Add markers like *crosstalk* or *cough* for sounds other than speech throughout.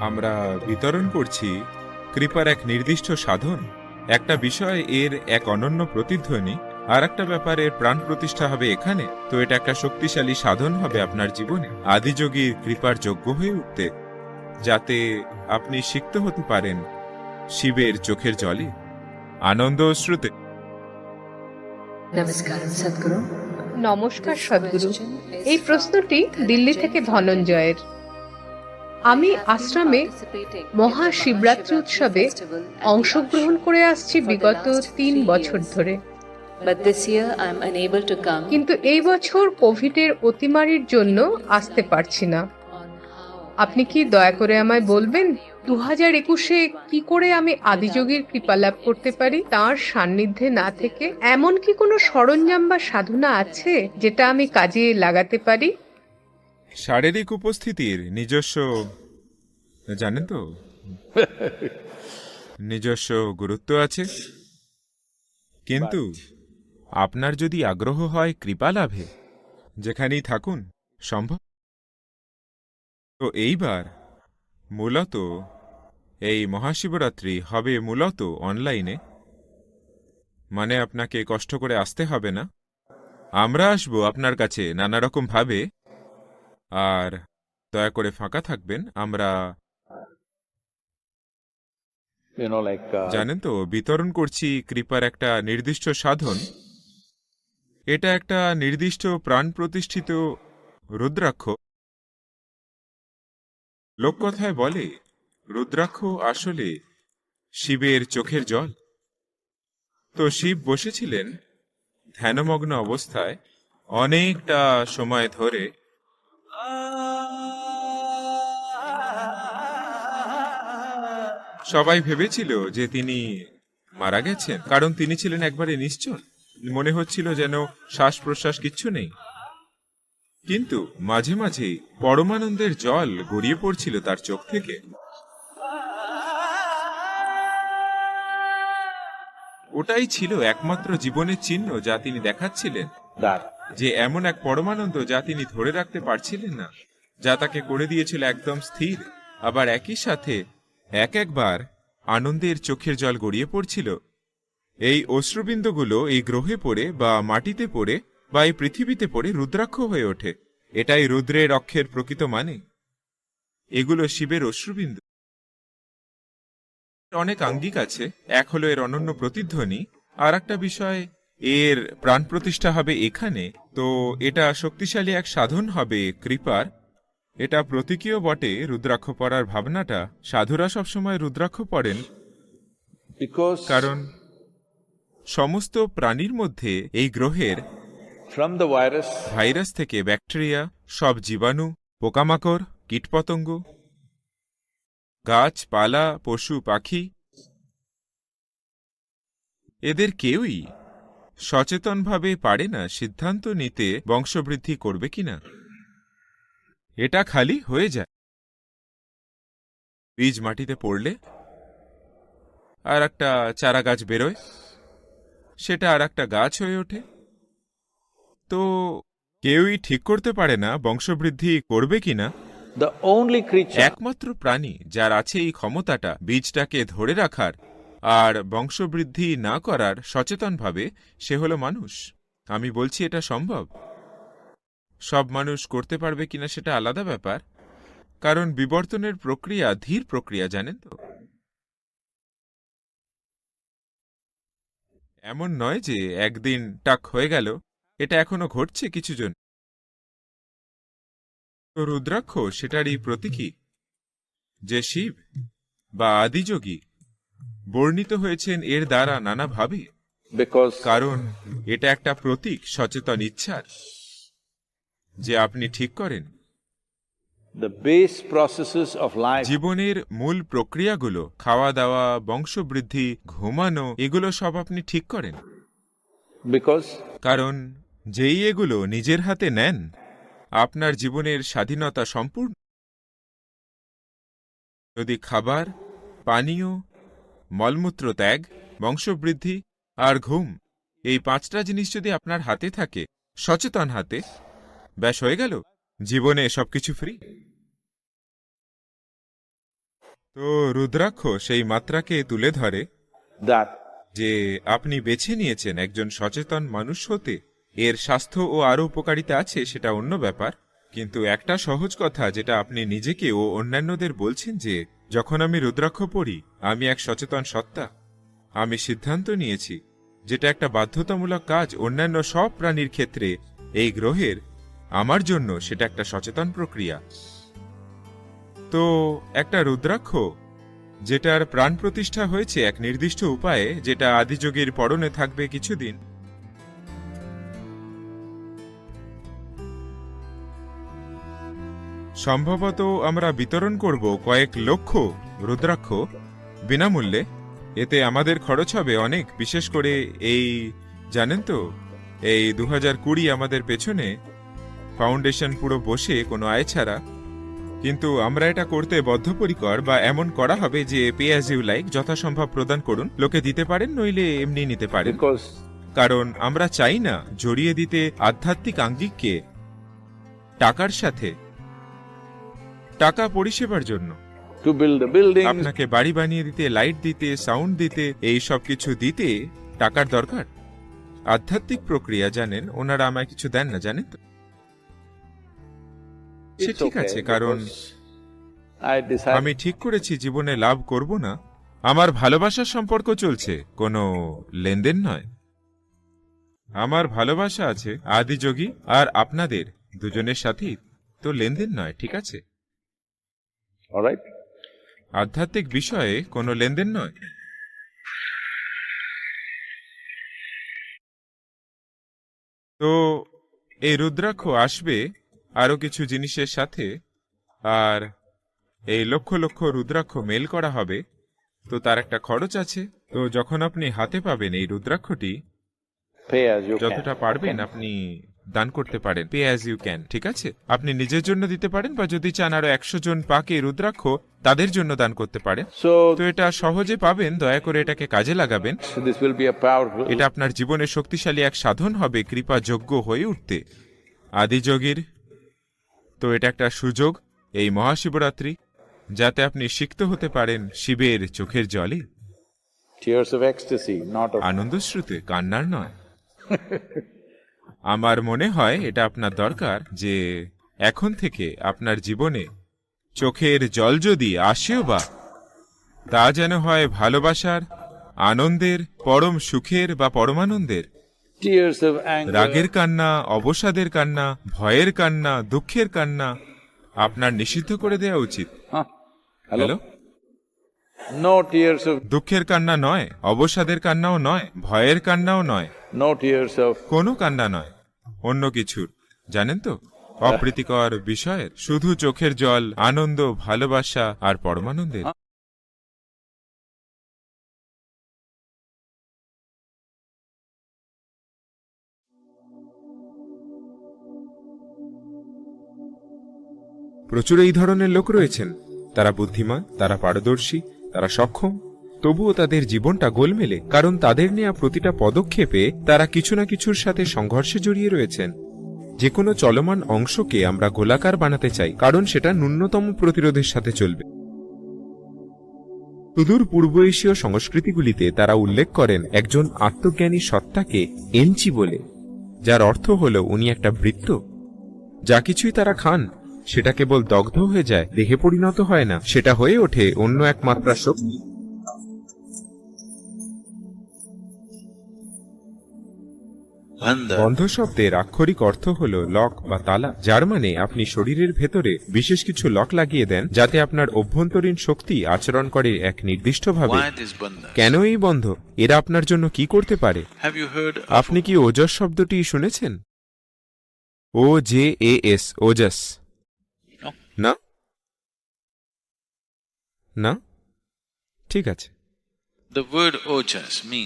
আমরা বিতরণ করছি কৃপার এক নির্দিষ্ট সাধন। একটা বিষয় এর এক অনন্য প্রতিধ্বনি আর একটা ব্যাপারের প্রাণ প্রতিষ্ঠা হবে এখানে। তো এটা একটা শক্তিশালী সাধন হবে আপনার জীবনে। আদিযোগীর কৃপার যোগ্য হয়ে উঠতে যাতে আপনি সিক্ত হতে পারেন শিবের চোখের জলে। আনন্দ অশ্রুতে নমস্কার সদ্গুরু। নমস্কার সদ্গুরু। এই প্রশ্নটি দিল্লি থেকে ধনঞ্জয়ের। আমি আশ্রমে মহাশিবরাত্রি উৎসবে অংশগ্রহণ করে আসছি বিগত তিন বছর ধরে। কিন্তু এই বছর কোভিডের অতিমারির জন্য আসতে পারছি না। আপনি কি দয়া করে আমায় বলবেন দু হাজার একুশে কি করে আমি আদিযোগীর কৃপা লাভ করতে পারি? তার সান্নিধ্যে না থেকে এমন কি কোনো সরঞ্জাম বা সাধনা আছে যেটা আমি কাজে লাগাতে পারি? শারীরিক উপস্থিতির নিজস্ব জানেন তো? নিজস্ব গুরুত্ব আছে। কিন্তু আপনার যদি আগ্রহ হয় কৃপা লাভে যেখানেই থাকুন সম্ভব। তো এইবার মূলত এই মহাশিবরাত্রি হবে মূলত অনলাইনে। মানে আপনাকে কষ্ট করে আসতে হবে না। আমরা আসব আপনার কাছে নানা রকম ভাবে। আর দয়া করে ফাঁকা থাকবেন আমরা uh, জানেন তো বিতরণ করছি কৃপার একটা নির্দিষ্ট সাধন। এটা একটা নির্দিষ্ট প্রাণ প্রতিষ্ঠিত রুদ্রাক্ষ। লোককথায় বলে রুদ্রাক্ষ আসলে শিবের চোখের জল। তো শিব বসেছিলেন ধ্যানমগ্ন অবস্থায় অনেকটা সময় ধরে সবাই ভেবেছিল যে তিনি মারা গেছেন, কারণ তিনি ছিলেন একবারে নিশ্চল মনে হচ্ছিল যেন শ্বাস প্রশ্বাস কিচ্ছু নেই। কিন্তু মাঝে মাঝে পরমানন্দের জল গড়িয়ে পড়ছিল তার চোখ থেকে। ওটাই ছিল একমাত্র জীবনের চিহ্ন যা তিনি দেখাচ্ছিলেন। that. যে এমন এক পরমানন্দ যা তিনি ধরে রাখতে পারছিলেন না, যা তাকে করে দিয়েছিল একদম স্থির, আবার একই সাথে এক একবার আনন্দের চোখের জল গড়িয়ে পড়ছিল। এই অশ্রুবিন্দুগুলো এই গ্রহে পড়ে বা মাটিতে পড়ে বা এই পৃথিবীতে পড়ে রুদ্রাক্ষ হয়ে ওঠে। এটাই রুদ্রের অক্ষের প্রকৃত মানে। এগুলো শিবের অশ্রুবিন্দু। অনেক আঙ্গিক আছে। এক হলো এর অনন্য প্রতিধ্বনি আর একটা বিষয় এর প্রাণ প্রতিষ্ঠা হবে এখানে। তো এটা শক্তিশালী এক সাধন হবে কৃপার। এটা প্রতীকীয় বটে রুদ্রাক্ষ পড়ার ভাবনাটা। সাধুরা সবসময় রুদ্রাক্ষ পড়েন। Because কারণ সমস্ত প্রাণীর মধ্যে এই গ্রহের the virus, ভাইরাস থেকে ব্যাকটেরিয়া সব জীবাণু পোকামাকড় কীটপতঙ্গ গাছপালা পশু পাখি এদের কেউই সচেতনভাবে পারে না সিদ্ধান্ত নিতে বংশবৃদ্ধি করবে কিনা এটা খালি হয়ে যায়। বীজ মাটিতে পড়লে আর একটা চারা গাছ বেরোয় সেটা আর একটা গাছ হয়ে ওঠে। তো কেউই ঠিক করতে পারে না বংশবৃদ্ধি করবে কিনা একমাত্র প্রাণী যার আছে এই ক্ষমতাটা বীজটাকে ধরে রাখার আর বংশবৃদ্ধি না করার সচেতনভাবে সে হলো মানুষ। আমি বলছি, এটা সম্ভব? সব মানুষ করতে পারবে কিনা সেটা আলাদা ব্যাপার। কারণ বিবর্তনের প্রক্রিয়া ধীর প্রক্রিয়া, জানেন তো? এমন নয় যে একদিন টাক হয়ে গেল, এটা এখনও ঘটছে কিছু জন তো রুদ্রাক্ষ সেটারই প্রতীকী, যে শিব বা আদিযোগী। বর্ণিত হয়েছেন এর দ্বারা নানাভাবে কারণ এটা একটা প্রতীক সচেতন ইচ্ছার। যে আপনি ঠিক করেন। জীবনের মূল প্রক্রিয়াগুলো খাওয়া দাওয়া বংশবৃদ্ধি ঘুমানো এগুলো সব আপনি ঠিক করেন। কারণ যেই এগুলো নিজের হাতে নেন আপনার জীবনের স্বাধীনতা সম্পূর্ণ। যদি খাবার পানীয় মলমূত্র ত্যাগ বংশবৃদ্ধি আর ঘুম এই পাঁচটা জিনিস যদি আপনার হাতে থাকে সচেতন হাতে ব্যাস হয়ে গেল। জীবনে সবকিছু ফ্রি। তো রুদ্রাক্ষ সেই মাত্রাকে তুলে ধরে যে আপনি বেছে নিয়েছেন একজন সচেতন মানুষ হতে। এর স্বাস্থ্য ও আরও উপকারিতা আছে সেটা অন্য ব্যাপার। কিন্তু একটা সহজ কথা যেটা আপনি নিজেকে ও অন্যান্যদের বলছেন যে, যখন আমি রুদ্রাক্ষ পড়ি, আমি এক সচেতন সত্তা। আমি সিদ্ধান্ত নিয়েছি যেটা একটা বাধ্যতামূলক কাজ অন্যান্য সব প্রাণীর ক্ষেত্রে, এই গ্রহের, আমার জন্য সেটা একটা সচেতন প্রক্রিয়া। তো, একটা রুদ্রাক্ষ, যেটার প্রাণ প্রতিষ্ঠা হয়েছে এক নির্দিষ্ট উপায়ে, যেটা আদিযোগীর পরনে থাকবে কিছুদিন সম্ভবত আমরা বিতরণ করব কয়েক লক্ষ রুদ্রাক্ষ বিনামূল্যে। এতে আমাদের খরচ হবে অনেক বিশেষ করে এই জানেন তো এই দু কুড়ি আমাদের পেছনে ফাউন্ডেশন পুরো বসে কোনো আয় ছাড়া। কিন্তু আমরা এটা করতে বদ্ধপরিকর বা এমন করা হবে যে পে অ্যাজ ইউ লাইক যথাসম্ভব প্রদান করুন। লোকে দিতে পারেন নইলে এমনি নিতে পারেন। কারণ আমরা চাই না জড়িয়ে দিতে আধ্যাত্মিক আঙ্গিককে টাকার সাথে টাকা পরিষেবার জন্য। To build the buildings, আপনাকে বাড়ি বানিয়ে দিতে লাইট দিতে সাউন্ড দিতে এই সব কিছু দিতে টাকার দরকার। আধ্যাত্মিক প্রক্রিয়া জানেন ওনারা আমায় কিছু দেন না জানেন তো? সে ঠিক আছে কারণ আমি ঠিক করেছি জীবনে লাভ করব না। আমার ভালোবাসার সম্পর্ক চলছে কোনো লেনদেন নয়। আমার ভালোবাসা আছে আদিযোগী আর আপনাদের দুজনের সাথেই। তো লেনদেন নয় ঠিক আছে? Right. আধ্যাত্মিক বিষয়ে কোনো লেনদেন নয়? তো এই রুদ্রাক্ষ আসবে আরও কিছু জিনিসের সাথে আর এই লক্ষ লক্ষ রুদ্রাক্ষ মেল করা হবে তো তার একটা খরচ আছে। তো যখন আপনি হাতে পাবেন এই রুদ্রাক্ষটি যতটা পারবেন আপনি দান করতে পারেন। পে অ্যাজ ইউ ক্যান ঠিক আছে? আপনি নিজের জন্য দিতে পারেন বা যদি চান আরও একশো জন পাকে রুদ্রাক্ষ তাদের জন্য দান করতে পারেন। তো এটা সহজে পাবেন দয়া করে এটাকে কাজে লাগাবেন. এটা আপনার জীবনে শক্তিশালী এক সাধন হবে কৃপা যোগ্য হয়ে উঠতে। আদিযোগীর তো এটা একটা সুযোগ এই মহাশিবরাত্রি যাতে আপনি সিক্ত হতে পারেন শিবের চোখের জলে. আনন্দশ্রুতে কান্নার নয়। *laughs* আমার মনে হয় এটা আপনার দরকার যে এখন থেকে আপনার জীবনে চোখের জল যদি আসেও বা তা যেন হয় ভালোবাসার আনন্দের পরম সুখের বা পরমানন্দের। রাগের কান্না অবসাদের কান্না ভয়ের কান্না দুঃখের কান্না আপনার নিষিদ্ধ করে দেওয়া উচিত। হ্যালো. দুঃখের কান্না নয় অবসাদের কান্নাও নয় ভয়ের কান্নাও নয়. কোনো কান্না নয়। অন্য কিছুর, জানেন তো? অপ্রীতিকর বিষয়ের, শুধু চোখের জল, আনন্দ, ভালোবাসা আর পরমানন্দের। প্রচুর এই ধরনের লোক রয়েছেন। তারা বুদ্ধিমান, তারা পারদর্শী, তারা সক্ষম। তবুও তাদের জীবনটা গোলমেলে, কারণ তাদের নেয়া প্রতিটা পদক্ষেপে তারা কিছু না কিছুর সাথে সংঘর্ষে জড়িয়ে রয়েছেন। যে কোনো চলমান অংশকে আমরা গোলাকার বানাতে চাই, কারণ সেটা ন্যূনতম প্রতিরোধের সাথে চলবে। সুদূর পূর্ব এশীয় সংস্কৃতিগুলিতে তারা উল্লেখ করেন একজন আত্মজ্ঞানী সত্তাকে এনচি বলে, যার অর্থ হল উনি একটা বৃত্ত। যা কিছুই তারা খান, সেটা কেবল দগ্ধ হয়ে যায়, দেহে পরিণত হয় না, সেটা হয়ে ওঠে অন্য এক মাত্রা শক্তি। বন্ধ শব্দের আক্ষরিক অর্থ হল লক বা তালা যার মানে আপনি শরীরের ভেতরে বিশেষ কিছু লক লাগিয়ে দেন যাতে আপনার অভ্যন্তরীণ শক্তি আচরণ করে এক নির্দিষ্টভাবে। কেন এই বন্ধ? এরা আপনার জন্য কি করতে পারে? আপনি কি ওজস শব্দটি শুনেছেন? ও জে এ এস ওজস। না? না? ঠিক আছে।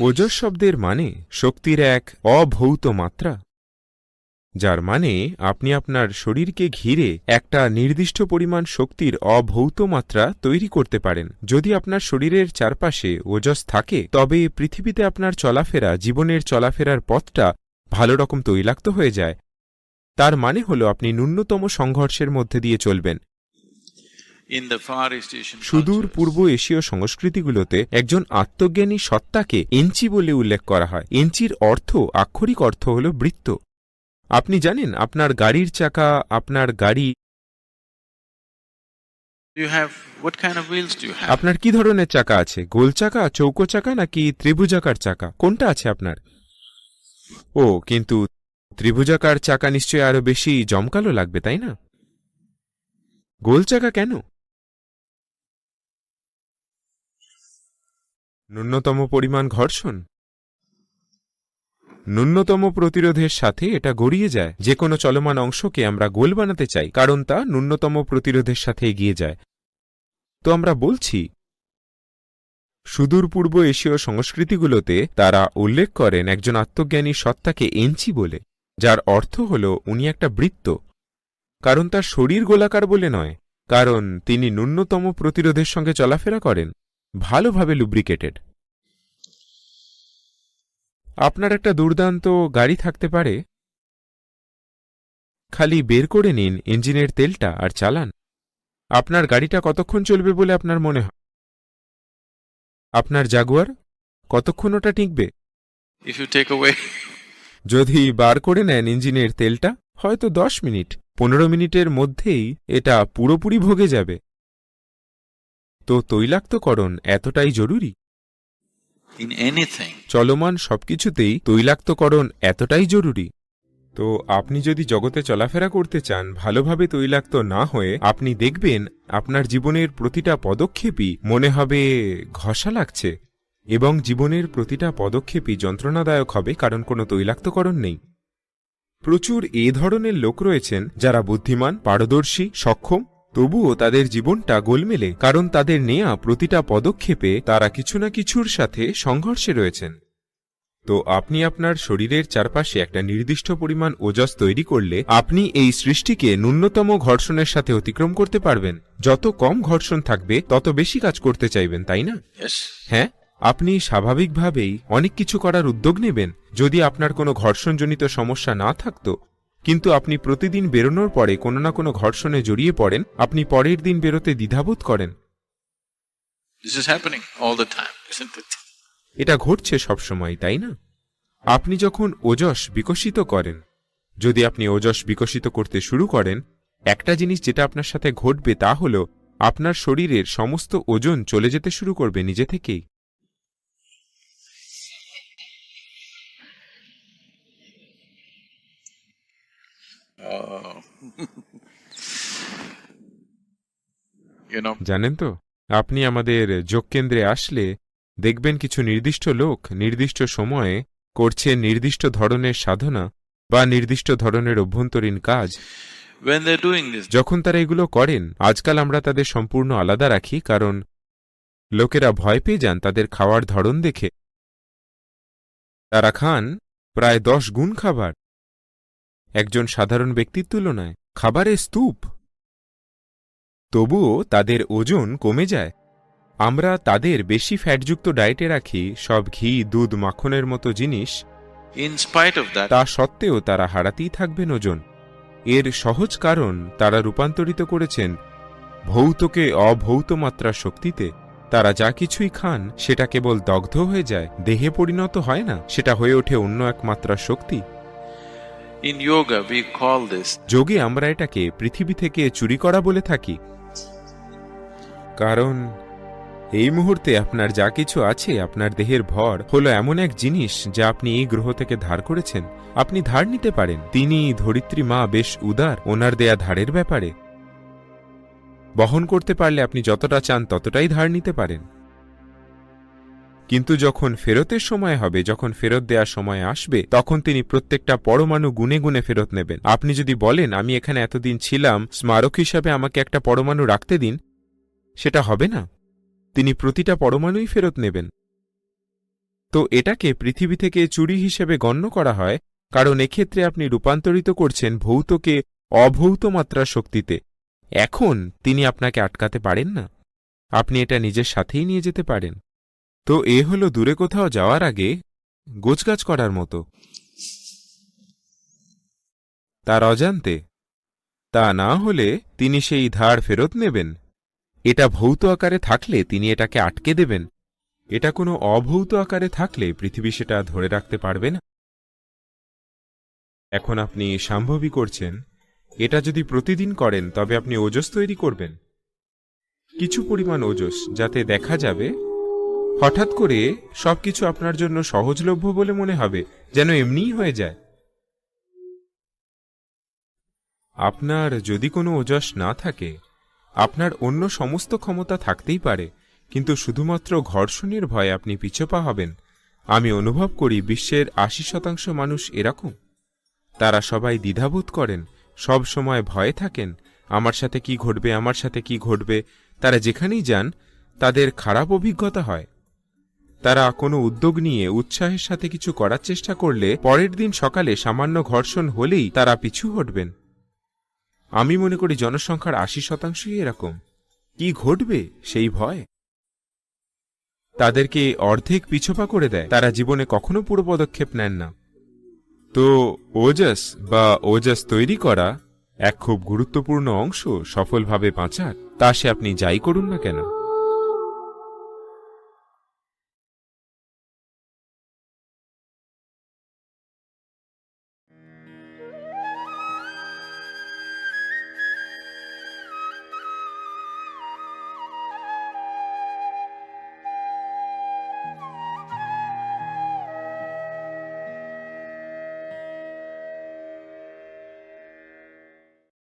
ওজস শব্দের মানে শক্তির এক অভৌত মাত্রা, যার মানে আপনি আপনার শরীরকে ঘিরে একটা নির্দিষ্ট পরিমাণ শক্তির অভৌত মাত্রা তৈরি করতে পারেন। যদি আপনার শরীরের চারপাশে ওজস থাকে, তবে পৃথিবীতে আপনার চলাফেরা, জীবনের চলাফেরার পথটা ভালো রকম তৈলাক্ত হয়ে যায়। তার মানে হল আপনি ন্যূনতম সংঘর্ষের মধ্যে দিয়ে চলবেন In the Far East Asian সুদূর পূর্ব এশীয় সংস্কৃতিগুলোতে একজন আত্মজ্ঞানী সত্তাকে এঞ্চি বলে উল্লেখ করা হয়। এঞ্চির অর্থ আক্ষরিক অর্থ হল বৃত্ত। আপনি জানেন আপনার গাড়ির চাকা আপনার গাড়ি? আপনার কি ধরনের চাকা আছে? গোল চাকা চৌকো চাকা নাকি ত্রিভুজাকার চাকা? কোনটা আছে আপনার? ও কিন্তু ত্রিভুজাকার চাকা নিশ্চয়ই আরও বেশি জমকালো লাগবে তাই না? গোল চাকা কেন? ন্যূনতম পরিমাণ ঘর্ষণ? ন্যূনতম প্রতিরোধের সাথে এটা গড়িয়ে যায়। যে কোনো চলমান অংশকে আমরা গোল বানাতে চাই, কারণ তা ন্যূনতম প্রতিরোধের সাথে এগিয়ে যায়। তো আমরা বলছি, সুদূর পূর্ব এশীয় সংস্কৃতিগুলোতে তারা উল্লেখ করেন একজন আত্মজ্ঞানী সত্তাকে এঞ্চি বলে, যার অর্থ হল উনি একটা বৃত্ত। কারণ তার শরীর গোলাকার বলে নয়, কারণ তিনি ন্যূনতম প্রতিরোধের সঙ্গে চলাফেরা করেন। ভালোভাবে লুব্রিকেটেড আপনার একটা দুর্দান্ত গাড়ি থাকতে পারে। খালি বের করে নিন ইঞ্জিনের তেলটা আর চালান। আপনার গাড়িটা কতক্ষণ চলবে বলে আপনার মনে হয়? আপনার জাগুয়ার কতক্ষণ ওটা টিকবে? *laughs* যদি বার করে নেন ইঞ্জিনের তেলটা হয়তো দশ মিনিট পনেরো মিনিটের মধ্যেই এটা পুরোপুরি ভোগে যাবে। তো তৈলাক্তকরণ এতটাই জরুরি? In anything, চলমান সবকিছুতেই তৈলাক্তকরণ এতটাই জরুরি। তো আপনি যদি জগতে চলাফেরা করতে চান ভালোভাবে তৈলাক্ত না হয়ে আপনি দেখবেন আপনার জীবনের প্রতিটা পদক্ষেপই মনে হবে ঘষা লাগছে এবং জীবনের প্রতিটা পদক্ষেপই যন্ত্রণাদায়ক হবে কারণ কোনো তৈলাক্তকরণ নেই। প্রচুর এ ধরনের লোক রয়েছেন যারা বুদ্ধিমান পারদর্শী সক্ষম তবুও তাদের জীবনটা গোলমেলে কারণ তাদের নেয়া প্রতিটা পদক্ষেপে তারা কিছু না কিছুর সাথে সংঘর্ষে রয়েছেন। তো আপনি আপনার শরীরের চারপাশে একটা নির্দিষ্ট পরিমাণ ওজস তৈরি করলে আপনি এই সৃষ্টিকে ন্যূনতম ঘর্ষণের সাথে অতিক্রম করতে পারবেন। যত কম ঘর্ষণ থাকবে তত বেশি কাজ করতে চাইবেন তাই না? হ্যাঁ? আপনি স্বাভাবিকভাবেই অনেক কিছু করার উদ্যোগ নেবেন। যদি আপনার কোনো ঘর্ষণজনিত সমস্যা না থাকত কিন্তু আপনি প্রতিদিন বেরোনোর পরে কোনো না কোনো ঘর্ষণে জড়িয়ে পড়েন আপনি পরের দিন বেরোতে দ্বিধাবোধ করেন? এটা ঘটছে সবসময় তাই না? আপনি যখন ওজস বিকশিত করেন যদি আপনি ওজস বিকশিত করতে শুরু করেন একটা জিনিস যেটা আপনার সাথে ঘটবে তা হল আপনার শরীরের সমস্ত ওজন চলে যেতে শুরু করবে নিজে থেকেই। জানেন তো আপনি আমাদের যোগকেন্দ্রে আসলে দেখবেন কিছু নির্দিষ্ট লোক নির্দিষ্ট সময়ে করছে নির্দিষ্ট ধরনের সাধনা বা নির্দিষ্ট ধরনের অভ্যন্তরীণ কাজ। যখন তারা এগুলো করেন আজকাল আমরা তাদের সম্পূর্ণ আলাদা রাখি কারণ লোকেরা ভয় পেয়ে যান তাদের খাওয়ার ধরন দেখে। তারা খান প্রায় দশ গুণ খাবার। একজন সাধারণ ব্যক্তির তুলনায় খাবারের স্তূপ। তবুও তাদের ওজন কমে যায়। আমরা তাদের বেশি ফ্যাটযুক্ত ডায়েটে রাখি সব ঘি দুধ মাখনের মতো জিনিস। তা সত্ত্বেও তারা হারাতেই থাকবেন ওজন। এর সহজ কারণ তারা রূপান্তরিত করেছেন ভৌতকে অভৌত মাত্রার শক্তিতে। তারা যা কিছুই খান সেটা কেবল দগ্ধ হয়ে যায় দেহে পরিণত হয় না সেটা হয়ে ওঠে অন্য এক মাত্রার শক্তি। In yoga, we call this যোগে আমরা এটাকে পৃথিবী থেকে চুরি করা বলে থাকি। কারণ এই মুহূর্তে আপনার যা কিছু আছে আপনার দেহের ভর হলো এমন এক জিনিস যা আপনি এই গ্রহ থেকে ধার করেছেন। আপনি ধার নিতে পারেন। তিনি ধরিত্রী মা বেশ উদার ওনার দেয়া ধারের ব্যাপারে। বহন করতে পারলে আপনি যতটা চান ততটাই ধার নিতে পারেন। কিন্তু যখন ফেরতের সময় হবে, যখন ফেরত দেওয়ার সময় আসবে, তখন তিনি প্রত্যেকটা পরমাণু গুনে গুনে ফেরত নেবেন। আপনি যদি বলেন, আমি এখানে এতদিন ছিলাম, স্মারক হিসাবে আমাকে একটা পরমাণু রাখতে দিন, সেটা হবে না। তিনি প্রতিটা পরমাণুই ফেরত নেবেন। তো এটাকে পৃথিবী থেকে চুরি হিসেবে গণ্য করা হয়, কারণ এক্ষেত্রে আপনি রূপান্তরিত করছেন ভৌতকে অভৌত মাত্রার শক্তিতে। এখন তিনি আপনাকে আটকাতে পারেন না। আপনি এটা নিজের সাথেই নিয়ে যেতে পারেন। তো এ হলো দূরে কোথাও যাওয়ার আগে গোছগাছ করার মতো। তার অজান্তে, তা না হলে তিনি সেই ধার ফেরত নেবেন। এটা ভৌত আকারে থাকলে তিনি এটাকে আটকে দেবেন। এটা কোনো অভৌত আকারে থাকলে পৃথিবী সেটা ধরে রাখতে পারবে না। এখন আপনি সম্ভবই করছেন। এটা যদি প্রতিদিন করেন, তবে আপনি ওজস তৈরি করবেন। কিছু পরিমাণ ওজস যাতে দেখা যাবে হঠাৎ করে সবকিছু আপনার জন্য সহজলভ্য বলে মনে হবে, যেন এমনিই হয়ে যায়। আপনার যদি কোনো ওজস না থাকে, আপনার অন্য সমস্ত ক্ষমতা থাকতেই পারে, কিন্তু শুধুমাত্র ঘর্ষণের ভয়ে আপনি পিছপা হবেন। আমি অনুভব করি বিশ্বের আশি শতাংশ মানুষ এরকম। তারা সবাই দ্বিধাবোধ করেন, সব সময় ভয়ে থাকেন, আমার সাথে কি ঘটবে, আমার সাথে কি ঘটবে। তারা যেখানেই যান, তাদের খারাপ অভিজ্ঞতা হয়। তারা কোনো উদ্যোগ নিয়ে উৎসাহের সাথে কিছু করার চেষ্টা করলে পরের দিন সকালে সামান্য ঘর্ষণ হলেই তারা পিছু হটবেন। আমি মনে করি জনসংখ্যার আশি শতাংশই এরকম। কি ঘটবে সেই ভয়? তাদেরকে অর্ধেক পিছপা করে দেয়। তারা জীবনে কখনো পুরো পদক্ষেপ নেন না। তো ওজাস বা ওজাস তৈরি করা এক খুব গুরুত্বপূর্ণ অংশ সফলভাবে বাঁচার, তা সে আপনি যাই করুন না কেন?